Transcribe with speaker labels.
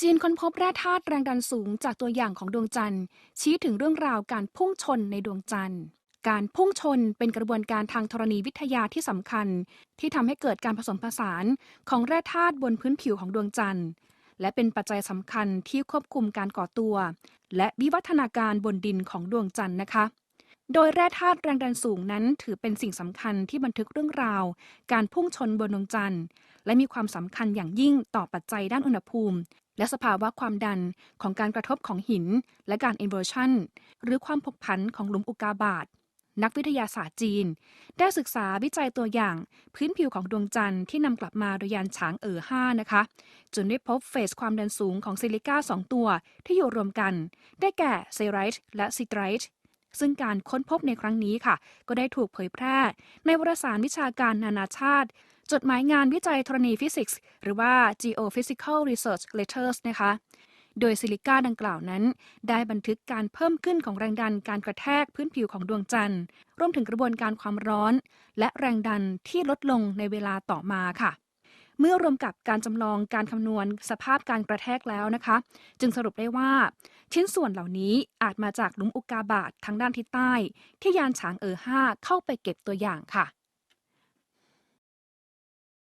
Speaker 1: จีนค้นพบแร่ธาตุแรงดันสูงจากตัวอย่างของดวงจันทร์ ชี้ถึงเรื่องราวการพุ่งชนในดวงจันทร์ การพุ่งชนเป็นกระบวนการทางธรณีวิทยาที่สำคัญ ที่ทำให้เกิดการผสมผสานของแร่ธาตุบนพื้นผิวของดวงจันทร์ และเป็นปัจจัยสำคัญที่ควบคุมการก่อตัว และวิวัฒนาการบนดินของดวงจันทร์นะคะ โดยแร่ธาตุแรงดันสูงนั้นถือเป็นสิ่งสำคัญที่บันทึกเรื่องราว การพุ่งชนบนดวงจันทร์และมีความสำคัญอย่างยิ่งต่อปัจจัยด้านอุณหภูมิ และสภาวะความดันของการกระทบของหิน และการ inversion หรือความผกผันของหลุมอุกาบาตนักวิทยาศาสตร์จีน ได้ศึกษาวิจัยตัวอย่างพื้นผิวของดวงจันทร์ที่นำกลับมาโดยยานฉางเอ๋อ5นะคะ จนได้พบเฟสความดันสูงของซิลิก้า2 ตัวที่อยู่รวมกัน ได้แก่เซไรต์และซิตไรต์ซึ่งการค้นพบในครั้งนี้ค่ะ ก็ได้ถูกเผยแพร่ ในวารสารวิชาการนานาชาติ จดหมายงานวิจัยธรณีฟิสิกส์ หรือว่า Geophysical Research Letters นะคะ โดยซิลิก้าดังกล่าวนั้น ได้บันทึกการเพิ่มขึ้นของแรงดันการกระแทกพื้นผิวของดวงจันทร์ รวมถึงกระบวนการความร้อน และแรงดันที่ลดลงในเวลาต่อมาค่ะเมื่อรวมกับการจำลองการคำนวณสภาพการกระแทกแล้วนะคะ จึงสรุปได้ว่า ชิ้นส่วนเหล่านี้อาจมาจากหลุมอุกกาบาตทางด้านทิศใต้ ที่ยานฉางเอ๋อ5เข้าไปเก็บตัวอย่างค่ะ